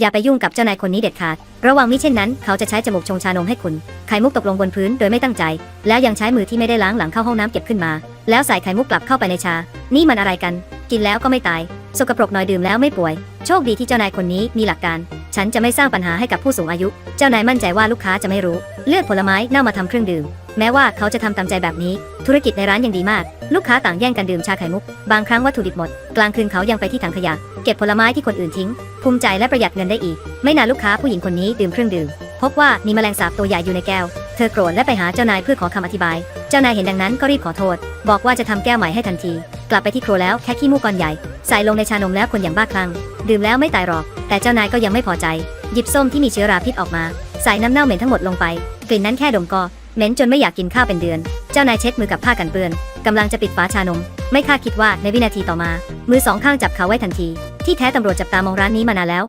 อย่าไปยุ่งกับเจ้านายคนนี้เด็ดขาด ระวังมิเช่นนั้น เขาจะใช้จมูกชงชานมให้คุณ ไข่มุกตกลงบนพื้นโดยไม่ตั้งใจ แล้วยังใช้มือที่ไม่ได้ล้างหลังเข้าห้องน้ำเก็บขึ้นมา แล้วใส่ไข่มุกกลับเข้าไปในชา นี่มันอะไรกัน กินแล้วก็ไม่ตาย สกปรกหน่อยดื่มแล้วไม่ป่วย โชคดีที่เจ้านายคนนี้มีหลักการ ฉันจะไม่สร้างปัญหาให้กับผู้สูงอายุ เจ้านายมั่นใจว่าลูกค้าจะไม่รู้ เลือกผลไม้เน่ามาทำเครื่องดื่ม แม้ว่าเขาจะทำตามใจแบบนี้ ธุรกิจในร้านยังดีมาก ลูกค้าต่างแย่งกันดื่มชาไข่มุก บางครั้งวัตถุดิบหมด กลางคืนเขายังไปที่ถังขยะ เก็บผลไม้ที่คนอื่นทิ้ง ภูมิใจและประหยัดเงินได้อีก ไม่นานลูกค้าผู้หญิงคนนี้ดื่มเครื่องดื่ม พบว่ามีแมลงสาบตัวใหญ่อยู่ในแก้ว เธอโกรธและไปหาเจ้านายเพื่อขอคำอธิบาย เจ้านายเห็นดังนั้นก็รีบขอโทษ บอกว่าจะทำแก้วใหม่ให้ทันที กลับไปที่ครัวแล้วแค่ขี้มูกก้อนใหญ่ ใส่ลงในชานมแล้วคนอย่างบ้าคลั่ง ดื่มแล้วไม่ตายหรอก แต่เจ้านายก็ยังไม่พอใจ หยิบส้มที่มีเชื้อราพิษออกมา ใส่น้ำเน่าเหม็นทั้งหมดลงไป กลิ่นนั้นแค่ดมก็ เหม็นจนไม่อยากกินข้าวเป็นเดือน เจ้านายเช็ดมือกับผ้ากันเปื้อนกำลังจะปิดฝาชานม ไม่คาดคิดว่าในวินาทีต่อมา มือสองข้างจับเขาไว้ทันที ที่แท้ตำรวจจับตามองร้านนี้มานานแล้ว